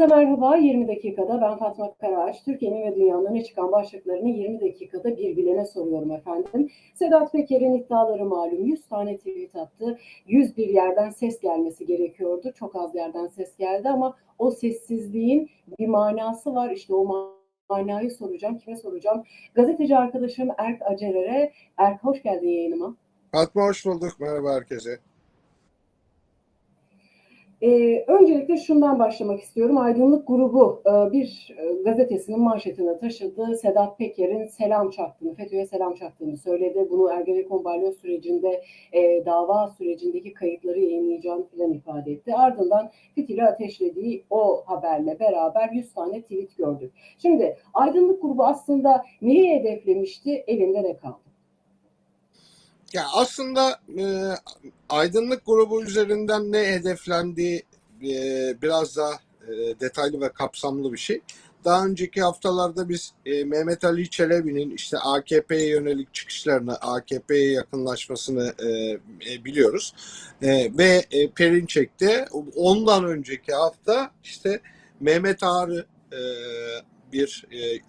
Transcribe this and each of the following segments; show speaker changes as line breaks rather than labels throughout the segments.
Herkese merhaba. 20 dakikada ben Fatma Karaağaç. Türkiye'nin ve dünyanın öne çıkan başlıklarını 20 dakikada bir bilene soruyorum efendim. Sedat Peker'in iddiaları malum 100 tane tweet attı. 101 yerden ses gelmesi gerekiyordu. Çok az yerden ses geldi ama o sessizliğin bir manası var. İşte o manayı soracağım. Kime soracağım? Gazeteci arkadaşım Erk Acerer'e. Erk hoş geldin yayınıma.
Fatma hoş bulduk. Merhaba herkese.
Ee, öncelikle şundan başlamak istiyorum. Aydınlık Grubu e, bir e, gazetesinin manşetine taşıdı. Sedat Peker'in selam çaktığını, FETÖ'ye selam çaktığını söyledi. Bunu Ergenekon balyoz sürecinde, e, dava sürecindeki kayıtları yayınlayacağını falan ifade etti. Ardından fitili ateşlediği o haberle beraber 100 tane tweet gördük. Şimdi Aydınlık Grubu aslında neyi hedeflemişti, elinde ne kaldı?
Ya aslında e, aydınlık grubu üzerinden ne hedeflendiği e, biraz daha e, detaylı ve kapsamlı bir şey. Daha önceki haftalarda biz e, Mehmet Ali Çelebi'nin işte AKP'ye yönelik çıkışlarını, AKP'ye yakınlaşmasını e, e, biliyoruz. E, ve e, Perinçek'te ondan önceki hafta işte Mehmet Ağrı e, bir e,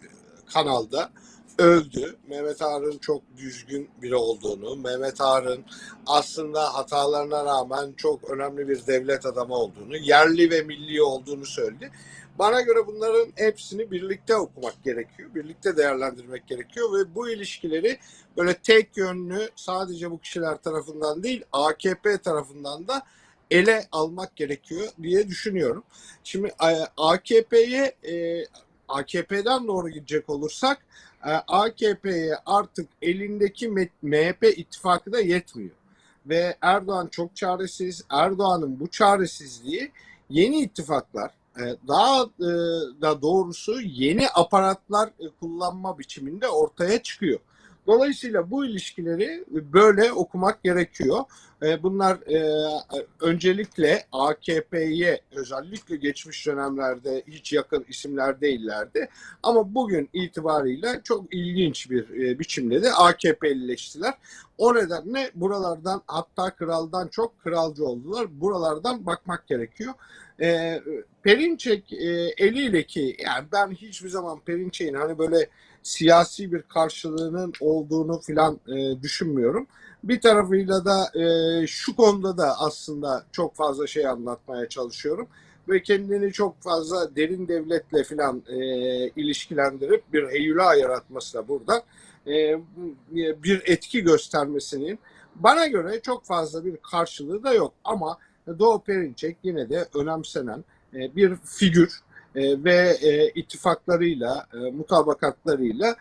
kanalda övdü. Mehmet Ağar'ın çok düzgün biri olduğunu, Mehmet Ağar'ın aslında hatalarına rağmen çok önemli bir devlet adamı olduğunu, yerli ve milli olduğunu söyledi. Bana göre bunların hepsini birlikte okumak gerekiyor, birlikte değerlendirmek gerekiyor ve bu ilişkileri böyle tek yönlü sadece bu kişiler tarafından değil AKP tarafından da ele almak gerekiyor diye düşünüyorum. Şimdi AKP'ye AKP'den doğru gidecek olursak e, AKP'ye artık elindeki MHP ittifakı da yetmiyor. Ve Erdoğan çok çaresiz. Erdoğan'ın bu çaresizliği yeni ittifaklar, e, daha e, da doğrusu yeni aparatlar kullanma biçiminde ortaya çıkıyor. Dolayısıyla bu ilişkileri böyle okumak gerekiyor. E, bunlar e, öncelikle AKP'ye özellikle geçmiş dönemlerde hiç yakın isimler değillerdi. Ama bugün itibarıyla çok ilginç bir e, biçimde de AKP'lileştiler. O nedenle buralardan hatta kraldan çok kralcı oldular. Buralardan bakmak gerekiyor. Perinçek eliyle ki yani ben hiçbir zaman Perinçek'in hani böyle siyasi bir karşılığının olduğunu filan e, düşünmüyorum. Bir tarafıyla da e, şu konuda da aslında çok fazla şey anlatmaya çalışıyorum ve kendini çok fazla derin devletle filan e, ilişkilendirip bir heyula yaratması da burada e, bir etki göstermesinin bana göre çok fazla bir karşılığı da yok ama Doğu Perinçek yine de önemsenen e, bir figür e, ve e, ittifaklarıyla, e, mutabakatlarıyla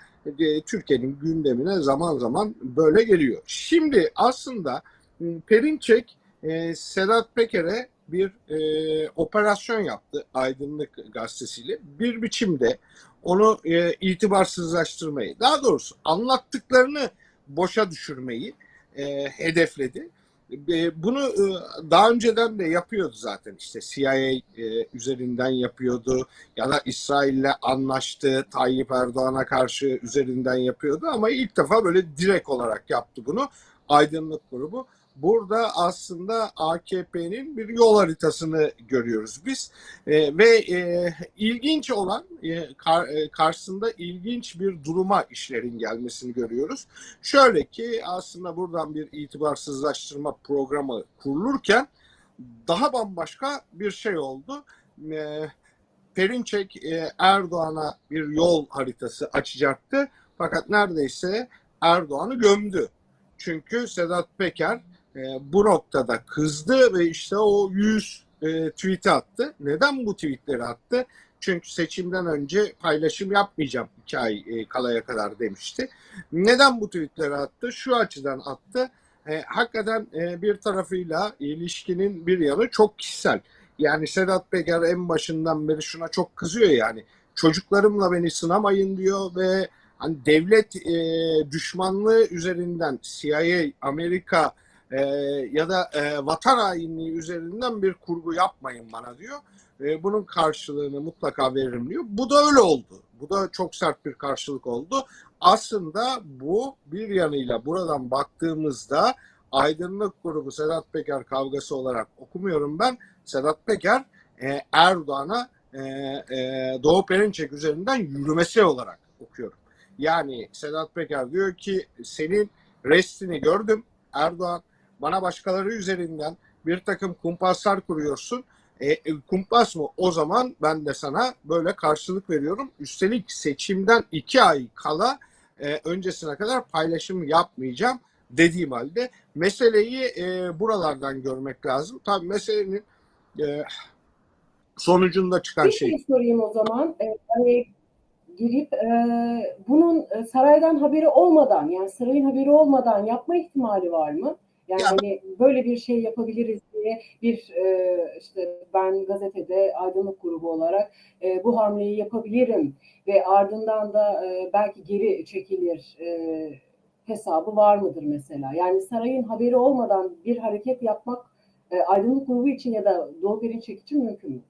Türkiye'nin gündemine zaman zaman böyle geliyor. Şimdi aslında Perinçek e, Sedat Peker'e bir operasyon yaptı Aydınlık Gazetesi'yle. Bir biçimde onu itibarsızlaştırmayı, daha doğrusu anlattıklarını boşa düşürmeyi hedefledi. Bunu e, daha önceden de yapıyordu zaten. İşte CIA e, üzerinden yapıyordu. Ya da İsrail'le anlaştı Tayyip Erdoğan'a karşı üzerinden yapıyordu. Ama ilk defa böyle direkt olarak yaptı bunu. Aydınlık grubu burada aslında AKP'nin bir yol haritasını görüyoruz biz e, ve e, ilginç olan e, kar, e, karşısında ilginç bir duruma işlerin gelmesini görüyoruz. Şöyle ki aslında buradan bir itibarsızlaştırma programı kurulurken daha bambaşka bir şey oldu. E, Perinçek e, Erdoğan'a bir yol haritası açacaktı. Fakat neredeyse Erdoğan'ı gömdü. Çünkü Sedat Peker e, bu noktada kızdı ve işte o 100 e, tweet attı. Neden bu tweetleri attı? Çünkü seçimden önce paylaşım yapmayacağım iki ay e, kalaya kadar demişti. Neden bu tweetleri attı? Şu açıdan attı. E, hakikaten e, bir tarafıyla ilişkinin bir yanı çok kişisel. Yani Sedat Peker en başından beri şuna çok kızıyor yani. Çocuklarımla beni sınamayın diyor ve hani devlet e, düşmanlığı üzerinden CIA, Amerika, e, ya da e, vatan hainliği üzerinden bir kurgu yapmayın bana diyor. E, bunun karşılığını mutlaka veririm diyor. Bu da öyle oldu. Bu da çok sert bir karşılık oldu. Aslında bu bir yanıyla buradan baktığımızda aydınlık grubu Sedat Peker kavgası olarak okumuyorum ben. Sedat Peker e, Erdoğan'a e, e, Doğu Perinçek üzerinden yürümesi olarak okuyorum. Yani Sedat Peker diyor ki senin restini gördüm Erdoğan bana başkaları üzerinden bir takım kumpaslar kuruyorsun. E, e, kumpas mı? O zaman ben de sana böyle karşılık veriyorum. Üstelik seçimden iki ay kala e, öncesine kadar paylaşım yapmayacağım dediğim halde meseleyi e, buralardan görmek lazım. Tabii meselenin e, sonucunda çıkan
Bir
şey.
şey sorayım o zaman. Ee, hani girip e, bunun e, saraydan haberi olmadan yani sarayın haberi olmadan yapma ihtimali var mı? Yani
Ya-
hani böyle bir şey yapabiliriz diye bir e, işte ben gazetede aydınlık grubu olarak e, bu hamleyi yapabilirim ve ardından da e, belki geri çekilir e, hesabı var mıdır mesela? Yani sarayın haberi olmadan bir hareket yapmak e, aydınlık grubu için ya da Doğu Perinçek için mümkün mü?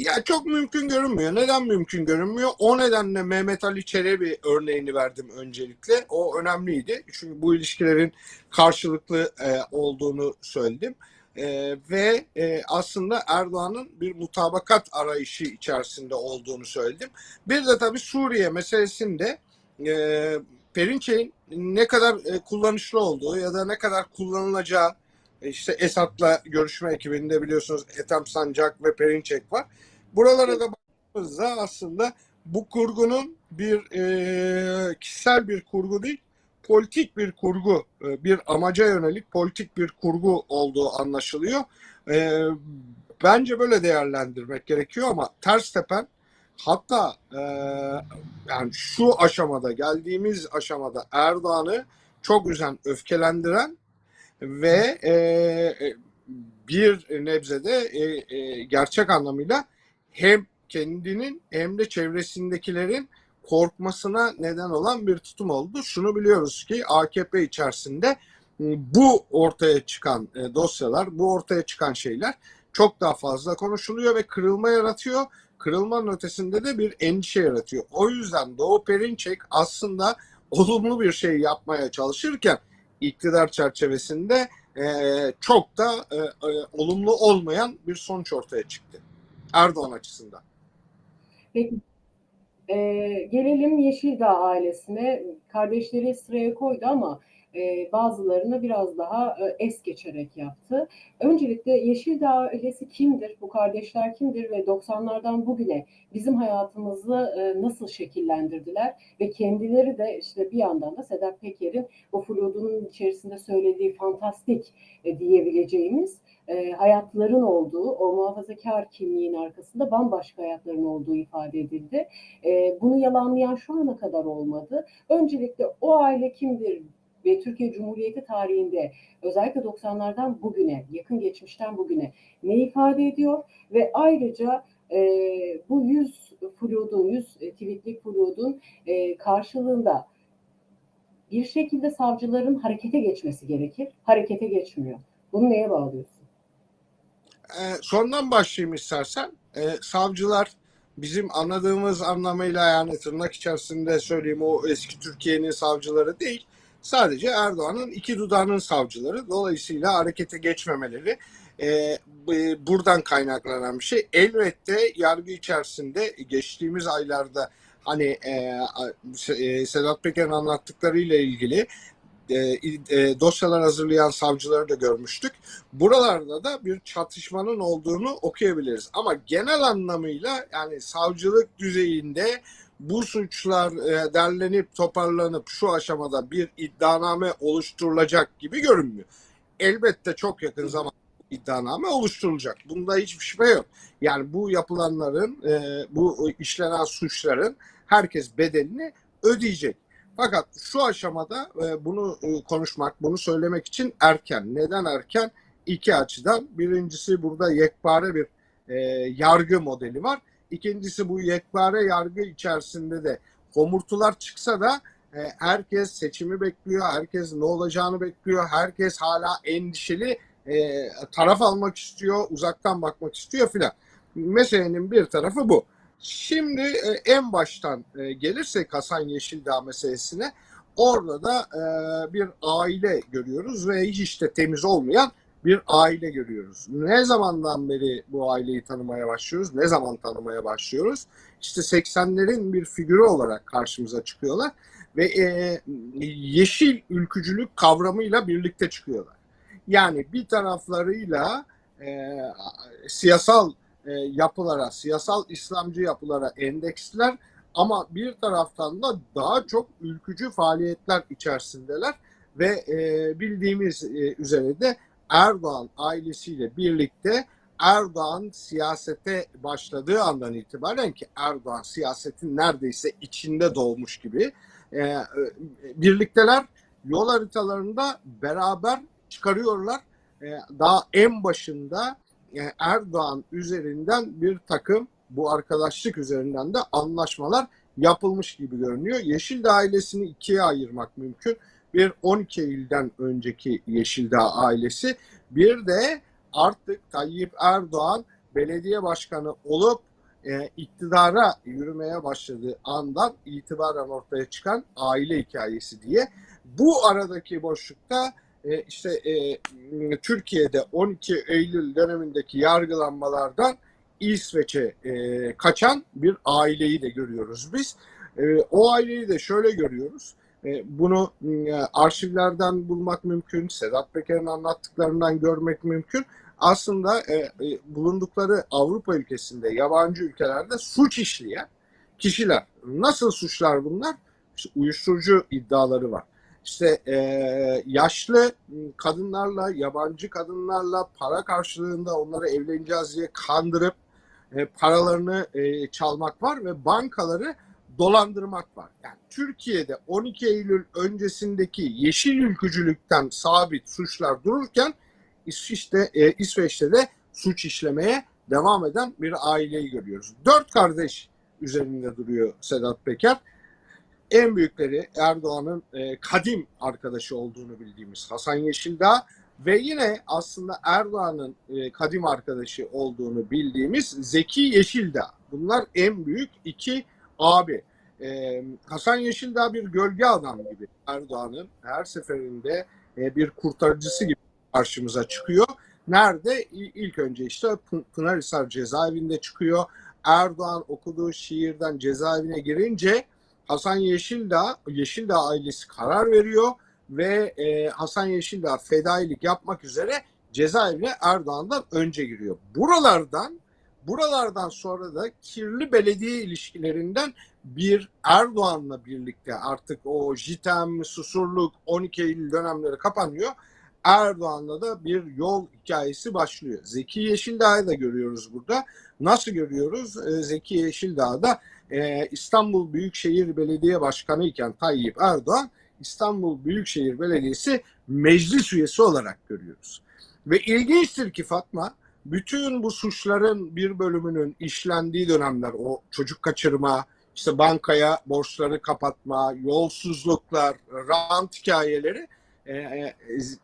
Ya çok mümkün görünmüyor. Neden mümkün görünmüyor? O nedenle Mehmet Ali Çelebi örneğini verdim öncelikle. O önemliydi. Çünkü bu ilişkilerin karşılıklı e, olduğunu söyledim. E, ve e, aslında Erdoğan'ın bir mutabakat arayışı içerisinde olduğunu söyledim. Bir de tabii Suriye meselesinde e, Perinçek'in ne kadar e, kullanışlı olduğu ya da ne kadar kullanılacağı işte Esad'la görüşme ekibinde biliyorsunuz Ethem Sancak ve Perinçek var. Buralara da baktığımızda aslında bu kurgunun bir e, kişisel bir kurgu değil, politik bir kurgu, e, bir amaca yönelik politik bir kurgu olduğu anlaşılıyor. E, bence böyle değerlendirmek gerekiyor ama ters tepen hatta e, yani şu aşamada geldiğimiz aşamada Erdoğan'ı çok üzen, öfkelendiren ve e, e, bir nebzede e, e, gerçek anlamıyla hem kendinin hem de çevresindekilerin korkmasına neden olan bir tutum oldu. Şunu biliyoruz ki AKP içerisinde e, bu ortaya çıkan e, dosyalar, bu ortaya çıkan şeyler çok daha fazla konuşuluyor ve kırılma yaratıyor. Kırılmanın ötesinde de bir endişe yaratıyor. O yüzden Doğu Perinçek aslında olumlu bir şey yapmaya çalışırken iktidar çerçevesinde e, çok da olumlu olmayan bir sonuç ortaya çıktı. Erdoğan açısından.
Peki e, gelelim Yeşildağ ailesine. Kardeşleri sıraya koydu ama e, bazılarını biraz daha e, es geçerek yaptı. Öncelikle Yeşildağ ailesi kimdir? Bu kardeşler kimdir? Ve 90'lardan bugüne bizim hayatımızı e, nasıl şekillendirdiler? Ve kendileri de işte bir yandan da Sedat Peker'in o fludunun içerisinde söylediği fantastik diyebileceğimiz hayatların olduğu, o muhafazakar kimliğin arkasında bambaşka hayatların olduğu ifade edildi. Bunu yalanlayan şu ana kadar olmadı. Öncelikle o aile kimdir ve Türkiye Cumhuriyeti tarihinde özellikle 90'lardan bugüne, yakın geçmişten bugüne ne ifade ediyor ve ayrıca e, bu 100 fludun, 100 tweetlik fludun e, karşılığında bir şekilde savcıların harekete geçmesi gerekir. Harekete geçmiyor. Bunu neye bağlıyorsun?
E, sondan başlayayım istersen. E, savcılar bizim anladığımız anlamıyla yani tırnak içerisinde söyleyeyim o eski Türkiye'nin savcıları değil. Sadece Erdoğan'ın iki dudağının savcıları. Dolayısıyla harekete geçmemeleri e, bu- buradan kaynaklanan bir şey. Elbette yargı içerisinde geçtiğimiz aylarda hani e, e, Sedat Peker'in anlattıklarıyla ilgili e, e, dosyalar hazırlayan savcıları da görmüştük. Buralarda da bir çatışmanın olduğunu okuyabiliriz. Ama genel anlamıyla yani savcılık düzeyinde bu suçlar e, derlenip toparlanıp şu aşamada bir iddianame oluşturulacak gibi görünmüyor. Elbette çok yakın zamanda iddianame oluşturulacak. Bunda hiçbir şüphe yok. Yani bu yapılanların, e, bu işlenen suçların herkes bedelini ödeyecek. Fakat şu aşamada e, bunu e, konuşmak, bunu söylemek için erken. Neden erken? İki açıdan. Birincisi burada yekpare bir e, yargı modeli var. İkincisi bu yekpare yargı içerisinde de homurtular çıksa da herkes seçimi bekliyor, herkes ne olacağını bekliyor, herkes hala endişeli taraf almak istiyor, uzaktan bakmak istiyor filan. Meselenin bir tarafı bu. Şimdi e, en baştan e, gelirsek Hasan Yeşildağ meselesine orada da e, bir aile görüyoruz ve hiç de temiz olmayan bir aile görüyoruz. Ne zamandan beri bu aileyi tanımaya başlıyoruz? Ne zaman tanımaya başlıyoruz? İşte 80'lerin bir figürü olarak karşımıza çıkıyorlar ve e, yeşil ülkücülük kavramıyla birlikte çıkıyorlar. Yani bir taraflarıyla e, siyasal e, yapılara, siyasal İslamcı yapılara endeksler ama bir taraftan da daha çok ülkücü faaliyetler içerisindeler ve e, bildiğimiz e, üzere de Erdoğan ailesiyle birlikte Erdoğan siyasete başladığı andan itibaren ki Erdoğan siyasetin neredeyse içinde doğmuş gibi birlikteler yol haritalarında beraber çıkarıyorlar. Daha en başında Erdoğan üzerinden bir takım bu arkadaşlık üzerinden de anlaşmalar yapılmış gibi görünüyor. Yeşildağ ailesini ikiye ayırmak mümkün. Bir 12 Eylül'den önceki Yeşildağ ailesi, bir de artık Tayyip Erdoğan belediye başkanı olup e, iktidara yürümeye başladığı andan itibaren ortaya çıkan aile hikayesi diye. Bu aradaki boşlukta e, işte e, Türkiye'de 12 Eylül dönemindeki yargılanmalardan İsveç'e e, kaçan bir aileyi de görüyoruz biz. E, o aileyi de şöyle görüyoruz. E, bunu e, arşivlerden bulmak mümkün, Sedat Peker'in anlattıklarından görmek mümkün. Aslında e, e, bulundukları Avrupa ülkesinde, yabancı ülkelerde suç işleyen kişiler. Nasıl suçlar bunlar? İşte uyuşturucu iddiaları var. İşte e, yaşlı kadınlarla, yabancı kadınlarla para karşılığında onları evleneceğiz diye kandırıp e, paralarını e, çalmak var ve bankaları dolandırmak var. Yani Türkiye'de 12 Eylül öncesindeki yeşil ülkücülükten sabit suçlar dururken İsveç'te, e, İsveç'te de suç işlemeye devam eden bir aileyi görüyoruz. Dört kardeş üzerinde duruyor Sedat Peker. En büyükleri Erdoğan'ın e, kadim arkadaşı olduğunu bildiğimiz Hasan Yeşildağ ve yine aslında Erdoğan'ın e, kadim arkadaşı olduğunu bildiğimiz Zeki Yeşildağ. Bunlar en büyük iki abi. Ee, Hasan Yeşildağ bir gölge adam gibi Erdoğan'ın her seferinde e, bir kurtarıcısı gibi karşımıza çıkıyor. Nerede? İlk önce işte Pı- Pınarhisar cezaevinde çıkıyor. Erdoğan okuduğu şiirden cezaevine girince Hasan Yeşildağ, Yeşildağ ailesi karar veriyor ve e, Hasan Yeşildağ fedailik yapmak üzere cezaevine Erdoğan'dan önce giriyor. Buralardan buralardan sonra da kirli belediye ilişkilerinden bir Erdoğan'la birlikte artık o JITEM, Susurluk, 12 Eylül dönemleri kapanıyor. Erdoğan'la da bir yol hikayesi başlıyor. Zeki Yeşildağ'ı da görüyoruz burada. Nasıl görüyoruz? Ee, Zeki Yeşildağ'da e, İstanbul Büyükşehir Belediye Başkanı iken Tayyip Erdoğan İstanbul Büyükşehir Belediyesi meclis üyesi olarak görüyoruz. Ve ilginçtir ki Fatma, bütün bu suçların bir bölümünün işlendiği dönemler, o çocuk kaçırma, işte bankaya borçları kapatma, yolsuzluklar, rant hikayeleri e, e,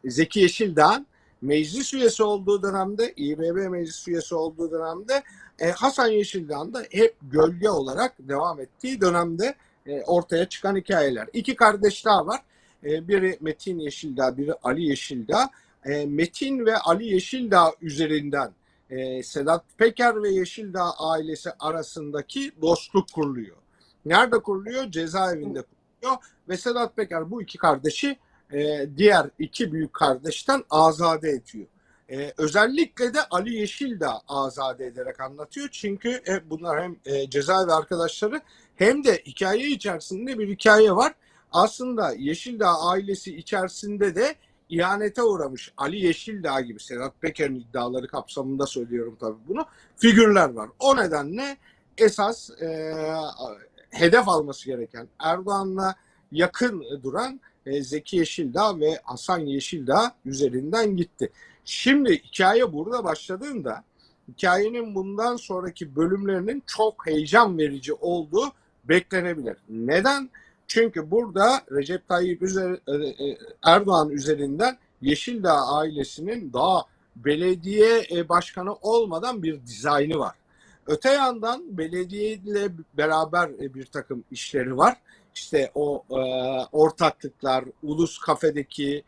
Zeki Yeşildağ'ın meclis üyesi olduğu dönemde, İBB meclis üyesi olduğu dönemde e, Hasan Yeşildağ'ın da hep gölge olarak devam ettiği dönemde e, ortaya çıkan hikayeler. İki kardeş daha var. E, biri Metin Yeşildağ, biri Ali Yeşildağ. E, Metin ve Ali Yeşildağ üzerinden e, Sedat Peker ve Yeşildağ ailesi arasındaki dostluk kuruluyor. Nerede kuruluyor? Cezaevinde kuruluyor. Ve Sedat Peker bu iki kardeşi e, diğer iki büyük kardeşten azade ediyor. E, özellikle de Ali Yeşildağ azade ederek anlatıyor. Çünkü e, bunlar hem e, cezaevi arkadaşları hem de hikaye içerisinde bir hikaye var. Aslında Yeşildağ ailesi içerisinde de ihanete uğramış Ali Yeşildağ gibi Sedat Peker'in iddiaları kapsamında söylüyorum tabii bunu figürler var. O nedenle esas e, hedef alması gereken Erdoğan'la yakın duran e, Zeki Yeşildağ ve Hasan Yeşildağ üzerinden gitti. Şimdi hikaye burada başladığında hikayenin bundan sonraki bölümlerinin çok heyecan verici olduğu beklenebilir. Neden? Çünkü burada Recep Tayyip e, e, Erdoğan üzerinden Yeşildağ ailesinin daha belediye e, başkanı olmadan bir dizaynı var. Öte yandan belediye ile beraber bir takım işleri var. İşte o e, ortaklıklar, Ulus Kafe'deki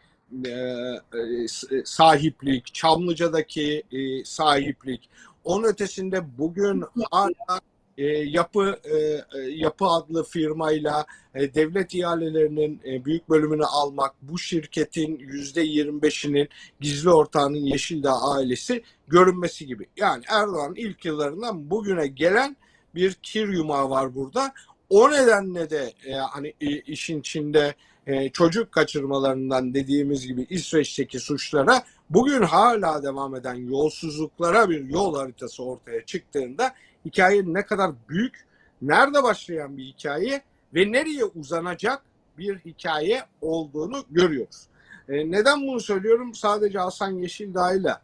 e, e, s- sahiplik, Çamlıca'daki e, sahiplik, onun ötesinde bugün hala e, yapı e, e, yapı adlı firmayla e, devlet ihalelerinin e, büyük bölümünü almak, bu şirketin yüzde 25'inin gizli ortağının Yeşildağ ailesi görünmesi gibi. Yani Erdoğan'ın ilk yıllarından bugüne gelen bir kir yumağı var burada. O nedenle de e, hani e, işin içinde e, çocuk kaçırmalarından dediğimiz gibi İsveç'teki suçlara bugün hala devam eden yolsuzluklara bir yol haritası ortaya çıktığında hikayenin ne kadar büyük, nerede başlayan bir hikaye ve nereye uzanacak bir hikaye olduğunu görüyoruz. E, neden bunu söylüyorum? Sadece Hasan Yeşildağ ile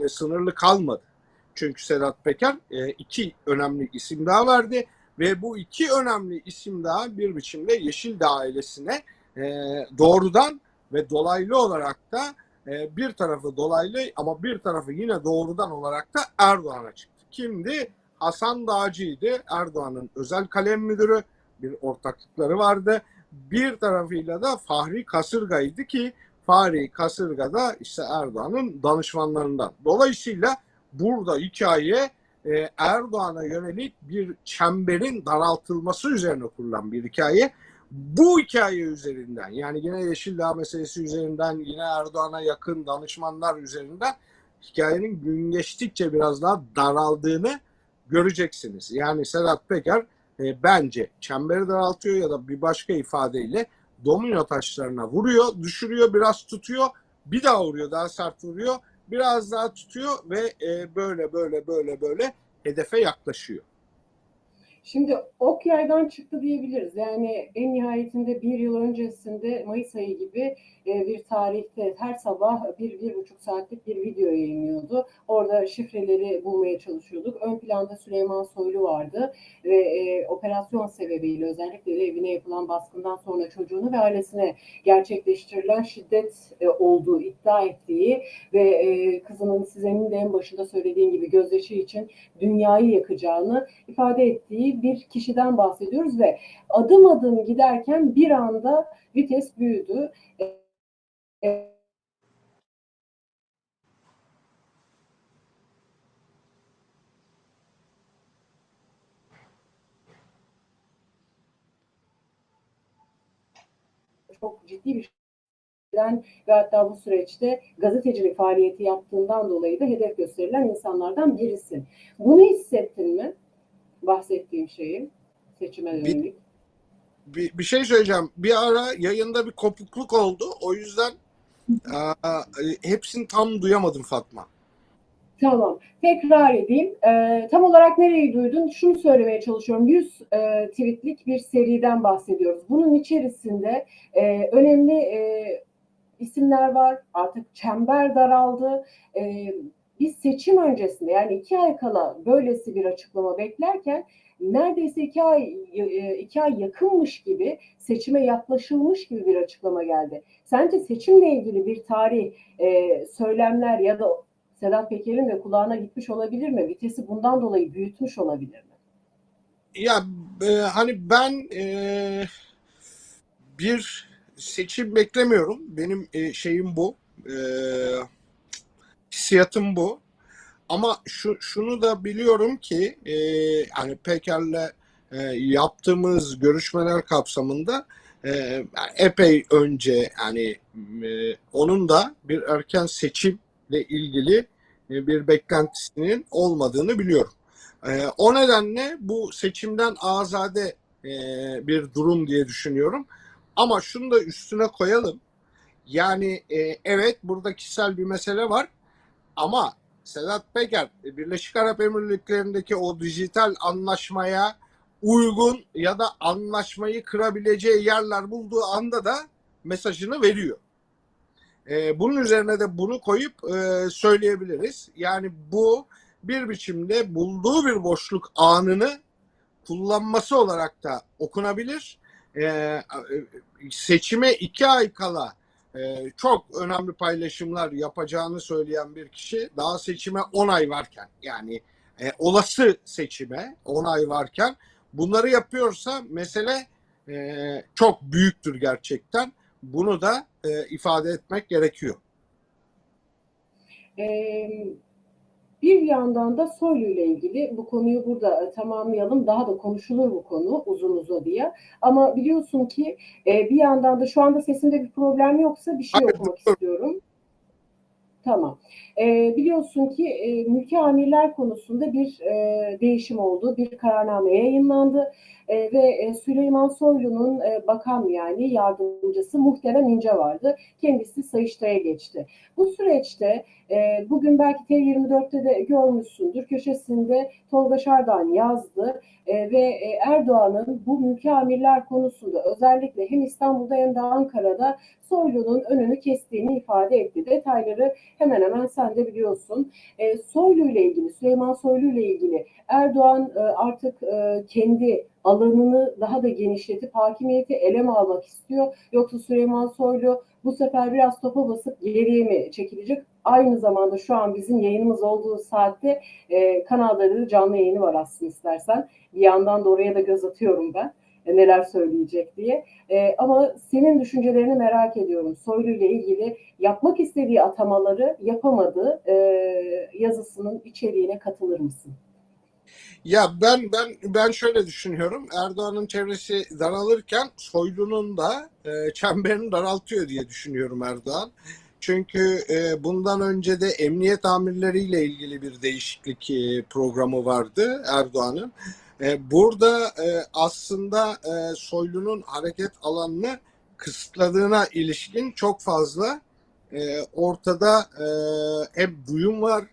e, sınırlı kalmadı. Çünkü Sedat Peker e, iki önemli isim daha verdi ve bu iki önemli isim daha bir biçimde Yeşildağ ailesine e, doğrudan ve dolaylı olarak da e, bir tarafı dolaylı ama bir tarafı yine doğrudan olarak da Erdoğan'a çıktı. Kimdi? Hasan Dağcı'ydı. Erdoğan'ın özel kalem müdürü. Bir ortaklıkları vardı. Bir tarafıyla da Fahri Kasırga'ydı ki Fahri Kasırga da işte Erdoğan'ın danışmanlarından. Dolayısıyla burada hikaye e, Erdoğan'a yönelik bir çemberin daraltılması üzerine kurulan bir hikaye. Bu hikaye üzerinden yani yine Yeşildağ meselesi üzerinden yine Erdoğan'a yakın danışmanlar üzerinden hikayenin gün geçtikçe biraz daha daraldığını göreceksiniz. Yani Sedat Peker e, bence çemberi daraltıyor ya da bir başka ifadeyle domino taşlarına vuruyor, düşürüyor, biraz tutuyor, bir daha vuruyor, daha sert vuruyor, biraz daha tutuyor ve e, böyle böyle böyle böyle hedefe yaklaşıyor.
Şimdi ok yaydan çıktı diyebiliriz. Yani en nihayetinde bir yıl öncesinde Mayıs ayı gibi e, bir tarihte her sabah bir, bir buçuk saatlik bir video yayınlıyordu. Orada şifreleri bulmaya çalışıyorduk. Ön planda Süleyman Soylu vardı ve e, operasyon sebebiyle özellikle evine yapılan baskından sonra çocuğunu ve ailesine gerçekleştirilen şiddet e, olduğu iddia ettiği ve e, kızının sizenin de en başında söylediğin gibi gözyaşı için dünyayı yakacağını ifade ettiği bir kişiden bahsediyoruz ve adım adım giderken bir anda vites büyüdü. E, çok ciddi bir ve hatta bu süreçte gazetecilik faaliyeti yaptığından dolayı da hedef gösterilen insanlardan birisin. Bunu hissettin mi? Bahsettiğim şeyi seçime
Bir-
yönelik.
Bir, bir şey söyleyeceğim. Bir ara yayında bir kopukluk oldu. O yüzden e, hepsini tam duyamadım Fatma.
Tamam. Tekrar edeyim. Ee, tam olarak nereyi duydun? Şunu söylemeye çalışıyorum. 100 e, tweetlik bir seriden bahsediyoruz. Bunun içerisinde e, önemli e, isimler var. Artık çember daraldı. E, biz seçim öncesinde yani iki ay kala böylesi bir açıklama beklerken neredeyse iki ay e, iki ay yakınmış gibi seçime yaklaşılmış gibi bir açıklama geldi. Sence seçimle ilgili bir tarih, e, söylemler ya da Sedat Peker'in de kulağına gitmiş olabilir mi? Vitesi bundan dolayı büyütmüş olabilir mi?
Ya e, hani ben e, bir seçim beklemiyorum. Benim e, şeyim bu. E, hissiyatım bu. Ama şu şunu da biliyorum ki e, hani Peker'le e, yaptığımız görüşmeler kapsamında e, epey önce hani e, onun da bir erken seçimle ilgili e, bir beklentisinin olmadığını biliyorum. E, o nedenle bu seçimden azade e, bir durum diye düşünüyorum. Ama şunu da üstüne koyalım. Yani e, evet burada kişisel bir mesele var ama Sedat Peker e, Birleşik Arap Emirlikleri'ndeki o dijital anlaşmaya uygun ya da anlaşmayı kırabileceği yerler bulduğu anda da mesajını veriyor. E, bunun üzerine de bunu koyup e, söyleyebiliriz. Yani bu bir biçimde bulduğu bir boşluk anını kullanması olarak da okunabilir. E, e, seçime iki ay kala e, çok önemli paylaşımlar yapacağını söyleyen bir kişi daha seçime 10 ay varken yani e, olası seçime 10 ay varken bunları yapıyorsa mesele e, çok büyüktür gerçekten. bunu da e, ifade etmek gerekiyor.
Ee, bir yandan da Soylu ile ilgili bu konuyu burada e, tamamlayalım. Daha da konuşulur bu konu uzun uzadıya. Ama biliyorsun ki e, bir yandan da şu anda sesimde bir problem yoksa bir şey okumak istiyorum. Tamam. Ee, biliyorsun ki e, mülki amirler konusunda bir e, değişim oldu. Bir kararname yayınlandı. E, ve e, Süleyman Soylu'nun e, bakan yani yardımcısı Muhterem İnce vardı. Kendisi Sayıştay'a geçti. Bu süreçte e, bugün belki T24'te de görmüşsündür. Köşesinde Tolga Şardan yazdı e, ve e, Erdoğan'ın bu mülki amirler konusunda özellikle hem İstanbul'da hem de Ankara'da Soylu'nun önünü kestiğini ifade etti. Detayları hemen hemen sen de biliyorsun. E, Soylu ile ilgili, Süleyman Soylu ile ilgili Erdoğan e, artık e, kendi alanını daha da genişletip hakimiyeti ele mi almak istiyor? Yoksa Süleyman Soylu bu sefer biraz topa basıp geriye mi çekilecek? Aynı zamanda şu an bizim yayınımız olduğu saatte e, kanalları canlı yayını var aslında istersen. Bir yandan da oraya da göz atıyorum ben neler söyleyecek diye. E, ama senin düşüncelerini merak ediyorum. Soylu ile ilgili yapmak istediği atamaları yapamadı e, yazısının içeriğine katılır mısın?
Ya ben ben ben şöyle düşünüyorum. Erdoğan'ın çevresi daralırken Soylu'nun da e, çemberini daraltıyor diye düşünüyorum Erdoğan. Çünkü e, bundan önce de emniyet amirleriyle ilgili bir değişiklik e, programı vardı Erdoğan'ın. E, burada e, aslında e, Soylu'nun hareket alanını kısıtladığına ilişkin çok fazla e, ortada e, hem duyum var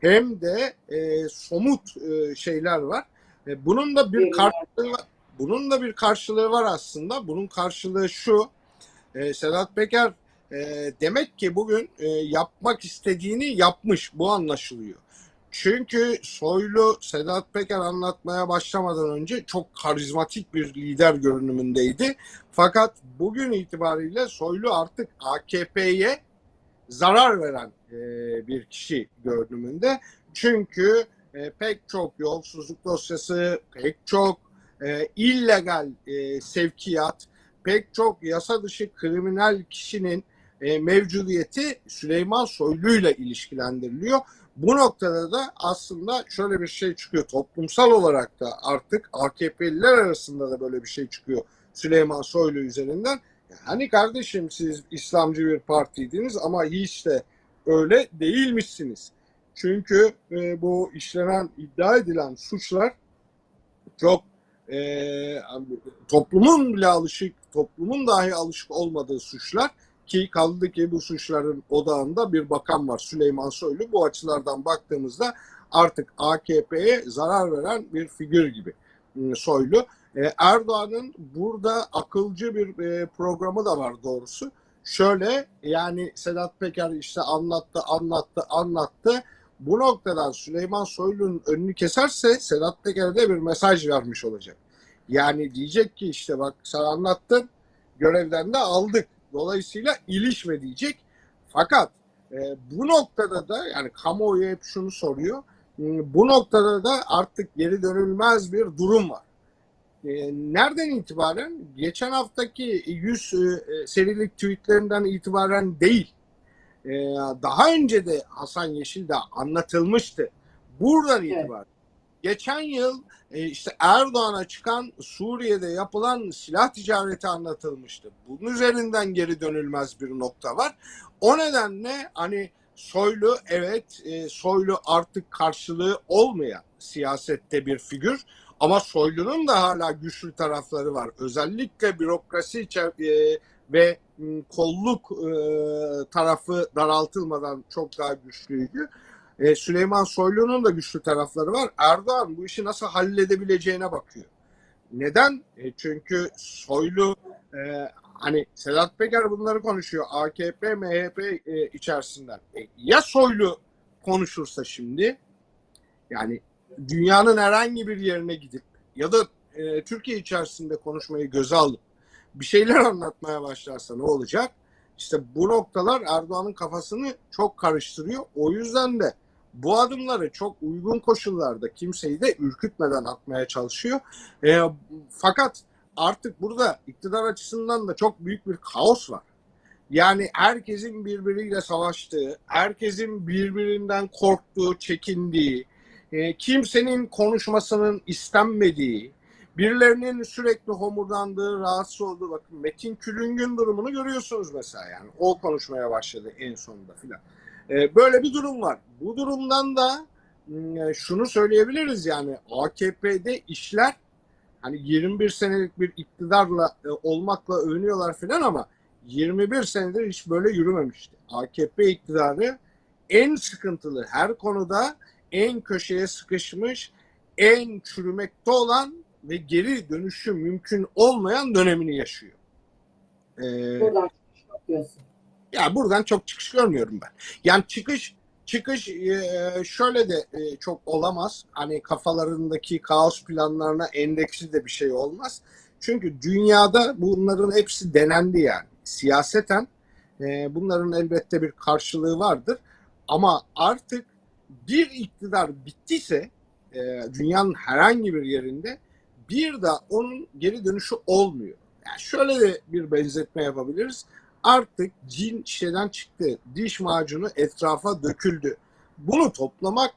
hem de e, somut e, şeyler var. E, bunun da bir karşılığı var. Bunun da bir karşılığı var aslında. Bunun karşılığı şu. E, Sedat Peker e, demek ki bugün e, yapmak istediğini yapmış. Bu anlaşılıyor. Çünkü Soylu Sedat Peker anlatmaya başlamadan önce çok karizmatik bir lider görünümündeydi. Fakat bugün itibariyle Soylu artık AKP'ye zarar veren e, bir kişi görünümünde. Çünkü e, pek çok yolsuzluk dosyası, pek çok e, illegal e, sevkiyat, pek çok yasa dışı kriminal kişinin e, mevcudiyeti Süleyman Soylu ile ilişkilendiriliyor. Bu noktada da aslında şöyle bir şey çıkıyor. Toplumsal olarak da artık AKP'liler arasında da böyle bir şey çıkıyor Süleyman Soylu üzerinden. Hani kardeşim siz İslamcı bir partiydiniz ama hiç de öyle değilmişsiniz. Çünkü e, bu işlenen iddia edilen suçlar çok e, toplumun bile alışık, toplumun dahi alışık olmadığı suçlar ki kaldı ki bu suçların odağında bir bakan var Süleyman Soylu. Bu açılardan baktığımızda artık AKP'ye zarar veren bir figür gibi e, Soylu. E, Erdoğan'ın burada akılcı bir e, programı da var doğrusu. Şöyle yani Sedat Peker işte anlattı, anlattı, anlattı. Bu noktadan Süleyman Soylu'nun önünü keserse Sedat Peker'e de bir mesaj vermiş olacak. Yani diyecek ki işte bak sen anlattın, görevden de aldık. Dolayısıyla ilişme diyecek. Fakat e, bu noktada da yani kamuoyu hep şunu soruyor. E, Bu noktada da artık geri dönülmez bir durum var. E, nereden itibaren? Geçen haftaki 100 e, serilik tweetlerinden itibaren değil. E, daha önce de Hasan Yeşil'de anlatılmıştı. Buradan
Evet.
itibaren. Geçen yıl e, işte Erdoğan'a çıkan Suriye'de yapılan silah ticareti anlatılmıştı. Bunun üzerinden geri dönülmez bir nokta var. O nedenle hani Soylu evet e, Soylu artık karşılığı olmayan siyasette bir figür. Ama Soylu'nun da hala güçlü tarafları var. Özellikle bürokrasi e, ve kolluk tarafı daraltılmadan çok daha güçlüydü. E, Süleyman Soylu'nun da güçlü tarafları var. Erdoğan bu işi nasıl halledebileceğine bakıyor. Neden? E, çünkü Soylu e, hani Sedat Peker bunları konuşuyor. AKP, MHP e, içerisinden. E, ya Soylu konuşursa şimdi yani dünyanın herhangi bir yerine gidip ya da e, Türkiye içerisinde konuşmayı göze alıp bir şeyler anlatmaya başlarsa ne olacak? İşte bu noktalar Erdoğan'ın kafasını çok karıştırıyor. O yüzden de bu adımları çok uygun koşullarda kimseyi de ürkütmeden atmaya çalışıyor. E, fakat artık burada iktidar açısından da çok büyük bir kaos var. Yani herkesin birbiriyle savaştığı, herkesin birbirinden korktuğu, çekindiği, e, kimsenin konuşmasının istenmediği, birilerinin sürekli homurdandığı, rahatsız olduğu bakın Metin Külüngün durumunu görüyorsunuz mesela yani. O konuşmaya başladı en sonunda filan. E, böyle bir durum var. Bu durumdan da m, şunu söyleyebiliriz yani AKP'de işler hani 21 senelik bir iktidarla e, olmakla övünüyorlar filan ama 21 senedir hiç böyle yürümemişti. AKP iktidarı en sıkıntılı her konuda en köşeye sıkışmış, en çürümekte olan ve geri dönüşü mümkün olmayan dönemini yaşıyor. Ee. Ya buradan çok çıkış görmüyorum ben. Yani çıkış çıkış e, şöyle de e, çok olamaz. Hani kafalarındaki kaos planlarına endeksi de bir şey olmaz. Çünkü dünyada bunların hepsi denendi yani. Siyaseten e, bunların elbette bir karşılığı vardır. Ama artık bir iktidar bittiyse dünyanın herhangi bir yerinde bir de onun geri dönüşü olmuyor. Yani şöyle de bir benzetme yapabiliriz artık cin şişeden çıktı. Diş macunu etrafa döküldü. Bunu toplamak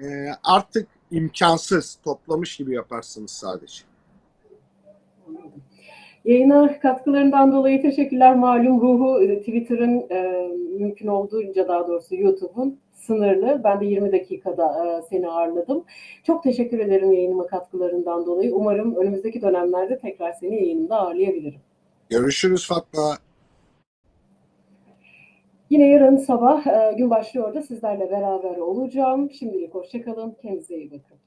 e, artık imkansız. Toplamış gibi yaparsınız sadece.
Yayına katkılarından dolayı teşekkürler. Malum ruhu e, Twitter'ın e, mümkün olduğunca daha doğrusu YouTube'un sınırlı. Ben de 20 dakikada e, seni ağırladım. Çok teşekkür ederim yayınıma katkılarından dolayı. Umarım önümüzdeki dönemlerde tekrar seni yayınımda ağırlayabilirim.
Görüşürüz Fatma.
Yine yarın sabah e, gün başlıyor da sizlerle beraber olacağım. Şimdilik hoşçakalın. Kendinize iyi bakın.